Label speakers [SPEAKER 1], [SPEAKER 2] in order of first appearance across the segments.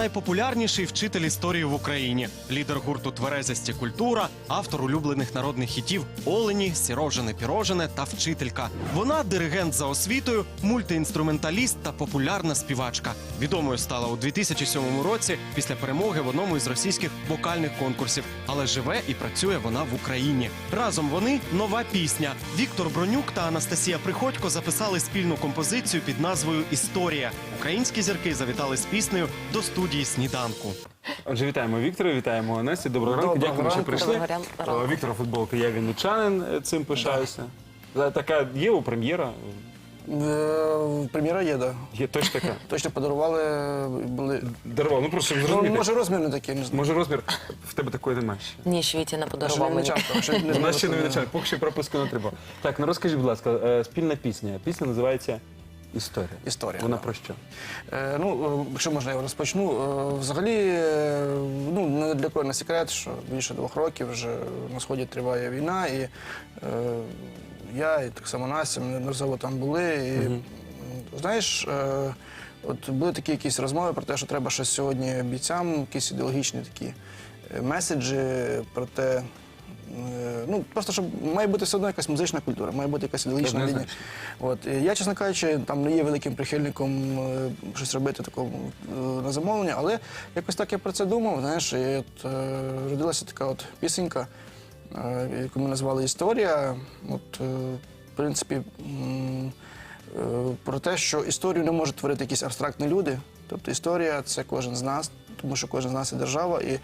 [SPEAKER 1] найпопулярніший вчитель історії в Україні, лідер гурту Тверезості культура, автор улюблених народних хітів Олені, Сірожене Пірожене та вчителька. Вона диригент за освітою, мультиінструменталіст та популярна співачка. Відомою стала у 2007 році після перемоги в одному із російських вокальних конкурсів. Але живе і працює вона в Україні. Разом вони нова пісня. Віктор Бронюк та Анастасія Приходько записали спільну композицію під назвою Історія. Українські зірки завітали з піснею до студії сніданку.
[SPEAKER 2] Отже, вітаємо Віктора, вітаємо Насті. Доброго ранку.
[SPEAKER 3] Доброго
[SPEAKER 2] Дякую, що
[SPEAKER 3] ранку.
[SPEAKER 2] прийшли.
[SPEAKER 4] Доброго ранку.
[SPEAKER 2] Е, Віктора футболка, я вінничанин, е, цим пишаюся. Е, Така є у прем'єра.
[SPEAKER 3] Е, Прем'єра є, да.
[SPEAKER 2] Є точно така.
[SPEAKER 3] Точно подарували. Були.
[SPEAKER 2] Дарував. Ну просто
[SPEAKER 3] Ну,
[SPEAKER 2] зрозуміти.
[SPEAKER 3] може розмір не такий, не знаю.
[SPEAKER 2] Може розмір в тебе такої немає ще.
[SPEAKER 4] Ні, Швіті не
[SPEAKER 3] Що
[SPEAKER 4] подарував
[SPEAKER 3] не
[SPEAKER 4] мені.
[SPEAKER 3] начавка, що не
[SPEAKER 2] У нас ще не виначає, поки що пропуску не треба. Так, ну розкажіть, будь ласка, е, спільна пісня. Пісня називається Історія.
[SPEAKER 3] Історія,
[SPEAKER 2] Вона
[SPEAKER 3] да.
[SPEAKER 2] про що?
[SPEAKER 3] Е, Ну, е, якщо можна, я розпочну. Е, Взагалі, е, ну, не для кого не секрет, що більше двох років вже на сході триває війна, і е, я, і так само Настя, ми неодноразово там були. І, м, знаєш, е, от були такі якісь розмови про те, що треба щось сьогодні бійцям, якісь ідеологічні такі е, меседжі про те. Е, Ну, просто щоб має бути все одно якась музична культура, має бути якась ідеологічна лінія. От я, чесно кажучи, там не є великим прихильником е, щось робити такого е, на замовлення, але якось так я про це думав. Знаєш, і от родилася така от пісенька, яку ми назвали Історія. От, в принципі, про те, що історію не можуть творити якісь абстрактні люди. Тобто історія це кожен з нас, тому що кожен з нас є держава, і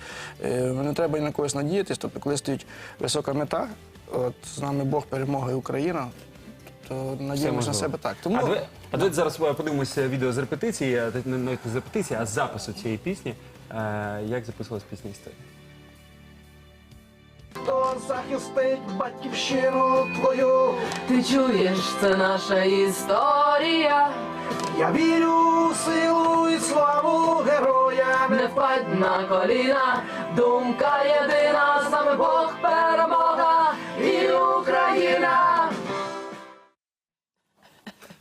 [SPEAKER 3] е, не треба ні на когось надіятись. Тобто, коли стоїть висока мета, от з нами Бог, перемога і Україна, то надіємося на себе так. Тому
[SPEAKER 2] А давай, а давайте зараз е, подивимося відео з репетиції, не навіть не з репетиції, а з запису цієї пісні. Е, Як записувалась пісня історія?
[SPEAKER 3] хто захистить батьківщину твою,
[SPEAKER 4] Ти чуєш, це наша історія.
[SPEAKER 3] я вірю у силу і славу героям.
[SPEAKER 4] Не впадь на коліна, думка єдина, саме Бог перемога і Україна.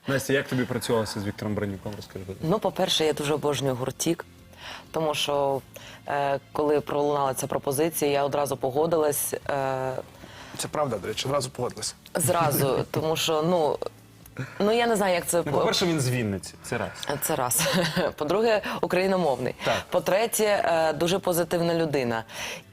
[SPEAKER 2] Настя, як тобі працювалося з Віктором Бронюком? Розкажи.
[SPEAKER 4] Ну, по-перше, я дуже обожнюю гуртік, тому що е, коли пролунала ця пропозиція, я одразу погодилась. Е,
[SPEAKER 3] Це правда, до речі, одразу погодилися.
[SPEAKER 4] Зразу, тому що ну, ну я не знаю, як це
[SPEAKER 2] Ну, по-перше, він з Вінниці. Це раз.
[SPEAKER 4] Це раз. По-друге, україномовний.
[SPEAKER 2] Так.
[SPEAKER 4] По-третє, е, дуже позитивна людина.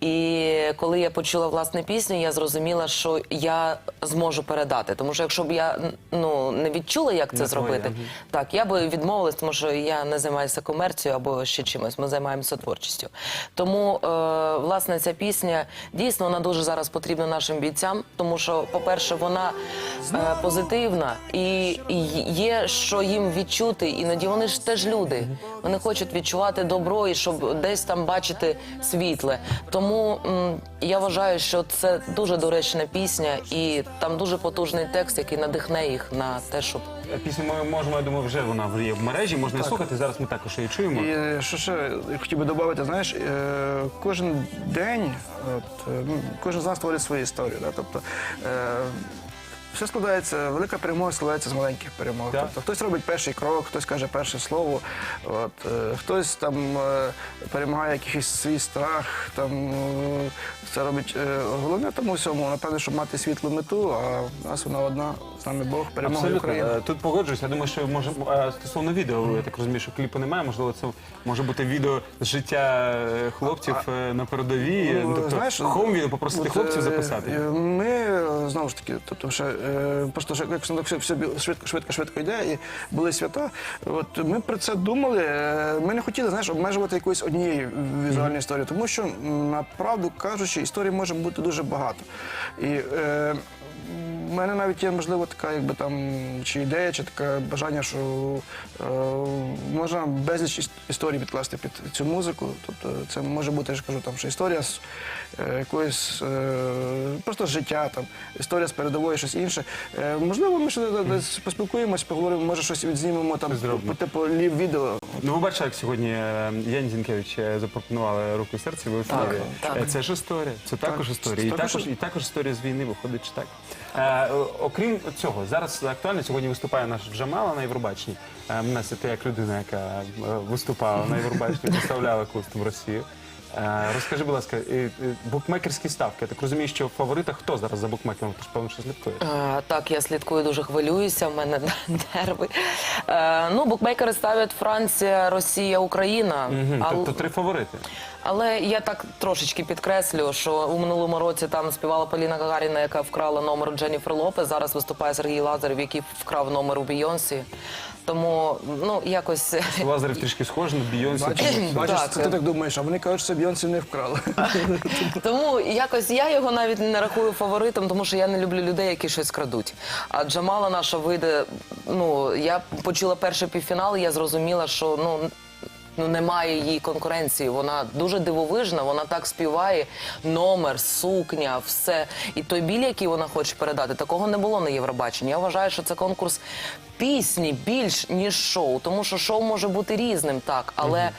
[SPEAKER 4] І коли я почула власне пісню, я зрозуміла, що я зможу передати. Тому що якщо б я ну не відчула, як це
[SPEAKER 2] Не
[SPEAKER 4] зробити,
[SPEAKER 2] мгм.
[SPEAKER 4] так я би відмовилась, тому що я не займаюся комерцією або ще чимось. Ми займаємося творчістю. Тому е, власне ця пісня дійсно вона дуже зараз потрібна нашим бійцям, тому що, по-перше, вона е, позитивна і, і є що їм відчути. Іноді вони ж теж люди. Вони хочуть відчувати добро і щоб десь там бачити світле. Тому м, я вважаю, що це дуже доречна пісня, і там дуже потужний текст, який надихне їх на те, щоб
[SPEAKER 2] Пісню ми можемо, я думаю, вже вона є в мережі, можна її слухати. Зараз ми також її чуємо.
[SPEAKER 3] І е, що ще я хотів би додати, знаєш, е, кожен день, от, е, ну, кожен з нас творить свою історію. Да? Тобто, е, все складається, велика перемога складається з маленьких перемог.
[SPEAKER 2] Так.
[SPEAKER 3] Тобто, хтось робить перший крок, хтось каже перше слово, от, е, хтось там е, перемагає якийсь свій страх, там, е, це робить е, головне тому всьому, напевно, щоб мати світлу мету, а в нас вона одна, з нами Бог, перемога
[SPEAKER 2] Абсолютно.
[SPEAKER 3] України.
[SPEAKER 2] Е, Тут погоджуюсь. Я думаю, що може е, стосовно відео, я так розумію, що кліпу немає. Можливо, це може бути відео з життя е, хлопців е, на передовій.
[SPEAKER 3] Ну,
[SPEAKER 2] тобто
[SPEAKER 3] знаєш,
[SPEAKER 2] хом відео попросити
[SPEAKER 3] от,
[SPEAKER 2] хлопців записати.
[SPEAKER 3] е, Ми е, знову ж таки, тобто, ще е, просто що як все, все швидко, швидко, швидко йде, і були свята. От ми про це думали. е, Ми не хотіли знаєш, обмежувати якоюсь однією візуальною історією, тому що направду кажучи, історій може бути дуже багато. І е, в мене навіть є можливо така, якби там чи ідея, чи таке бажання, що е, можна безліч іс- історій підкласти під цю музику. Тобто це може бути, я ж кажу, там що історія з е, якоїсь е, просто з життя, там історія з передової, щось інше. Е, можливо, ми ще десь поспілкуємось, поговоримо, може щось відзнімемо там по типу лів відео.
[SPEAKER 2] Ну, ви бачите, як сьогодні е, Яні Зінкевич е, запропонували руку і серце. Ви в
[SPEAKER 4] Так,
[SPEAKER 2] ефірі.
[SPEAKER 4] так.
[SPEAKER 2] Е, Це ж історія. Це також історія. І
[SPEAKER 3] також,
[SPEAKER 2] і також історія з війни виходить чи так. Е, окрім цього, зараз актуально сьогодні виступає наш Джамала на Євробаченні. Е, Настя, ти як людина, яка е, виступала на Євробаченні, представляла костюм Росію. Е, Розкажи, будь ласка, е, е, букмекерські ставки. Я так розумію, що в фаворитах хто зараз за букмекером? Ти ж певно, що слідкуєш.
[SPEAKER 4] Е, Так, я слідкую, дуже хвилююся. В мене нерви. Е, Ну, букмекери ставлять Франція, Росія, Україна.
[SPEAKER 2] Мгм,
[SPEAKER 4] А-
[SPEAKER 2] Тобто три фаворити.
[SPEAKER 4] Але я так трошечки підкреслю, що у минулому році там співала Поліна Гагаріна, яка вкрала номер у Дженніфер Лопес. Зараз виступає Сергій Лазарев, який вкрав номер у Бійонсі. Тому ну якось
[SPEAKER 2] Лазарів трішки схожий на Бійонсі.
[SPEAKER 3] Бачиш, бачиш,
[SPEAKER 4] Так.
[SPEAKER 3] це ти так думаєш, а вони кажуть, що Бійонсі не вкрали.
[SPEAKER 4] Тому якось я його навіть не рахую фаворитом, тому що я не люблю людей, які щось крадуть. А Джамала наша вийде. Ну я почула перший півфінал, і я зрозуміла, що ну. Ну, немає її конкуренції. Вона дуже дивовижна, вона так співає. Номер, сукня, все. І той біль, який вона хоче передати, такого не було на Євробаченні. Я вважаю, що це конкурс пісні більш ніж шоу. Тому що шоу може бути різним, так, але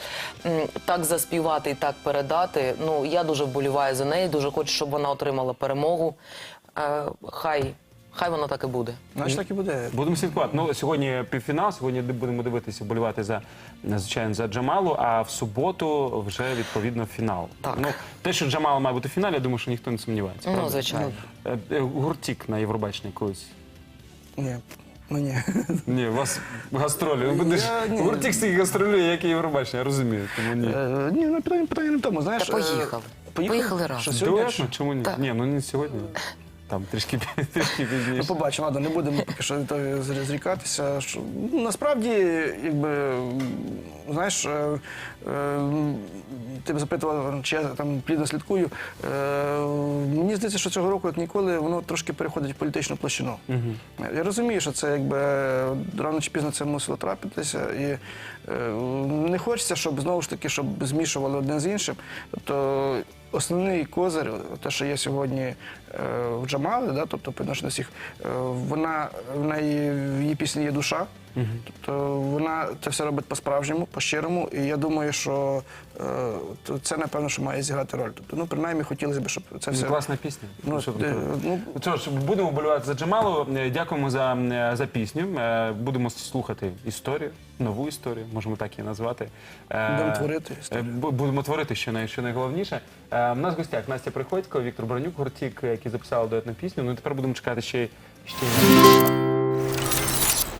[SPEAKER 4] м, так заспівати і так передати. Ну я дуже вболіваю за неї, дуже хочу, щоб вона отримала перемогу. Е, хай, хай воно так і буде.
[SPEAKER 3] Значить, так і буде.
[SPEAKER 2] Будемо слідкувати. Ну сьогодні півфінал. Сьогодні будемо дивитися, болівати за звичайно за Джамалу. А в суботу вже відповідно фінал.
[SPEAKER 4] Так.
[SPEAKER 2] Ну те, що Джамала має бути в фіналі, я думаю, що ніхто не сумнівається.
[SPEAKER 4] Ну,
[SPEAKER 2] правда?
[SPEAKER 4] звичайно.
[SPEAKER 2] Е, е, Гуртік на Євробаченні колись.
[SPEAKER 3] Ні, ну ні.
[SPEAKER 2] Ні, у вас гастролі. Ну, буде
[SPEAKER 3] Я-
[SPEAKER 2] Гуртік стільки гастролює, як і Євробачення, я розумію. Тому ні.
[SPEAKER 3] Е, Ні, ну питання, питання не в тому. Знаєш,
[SPEAKER 4] Та
[SPEAKER 3] е,
[SPEAKER 4] поїхали. Поїхали разом.
[SPEAKER 3] Що сьогодні?
[SPEAKER 2] Дуетно? Чому ні?
[SPEAKER 4] Так.
[SPEAKER 2] Ні, ну не сьогодні. Там трішки, трішки
[SPEAKER 3] Ну,
[SPEAKER 2] пізніше.
[SPEAKER 3] побачимо, ладно, не будемо поки що зр- зрікатися. Що, ну, насправді, якби, м, знаєш, е, е, ти б запитував, чи я там плідно слідкую. Е, мені здається, що цього року, як ніколи, воно трошки переходить в політичну площину. Я розумію, що це якби рано чи пізно це мусило трапитися. І е, не хочеться, щоб знову ж таки, щоб змішували одне з іншим. Тобто основний козир, те, що є сьогодні е, в Джамали, да, тобто по відношенню всіх, е, вона в неї в її пісні є душа. Тобто вона це все робить по-справжньому, по-щирому. І я думаю, що е, то це напевно, що має зіграти роль. Тобто, ну, принаймні, хотілося б, щоб це все.
[SPEAKER 2] Ну, Класна пісня.
[SPEAKER 3] Ну,
[SPEAKER 2] Що там
[SPEAKER 3] е, ну,
[SPEAKER 2] Ну що ж, будемо болювати за Джамалу. Е, Дякуємо за, е, за пісню. Е, Будемо слухати історію, нову історію, можемо так її назвати.
[SPEAKER 3] Будемо творити історію.
[SPEAKER 2] Будемо творити, що, най, що найголовніше. У нас в гостях Настя Приходько, Віктор Бронюк, Гуртік, які записали дуетну пісню. Ну і тепер будемо чекати ще, ще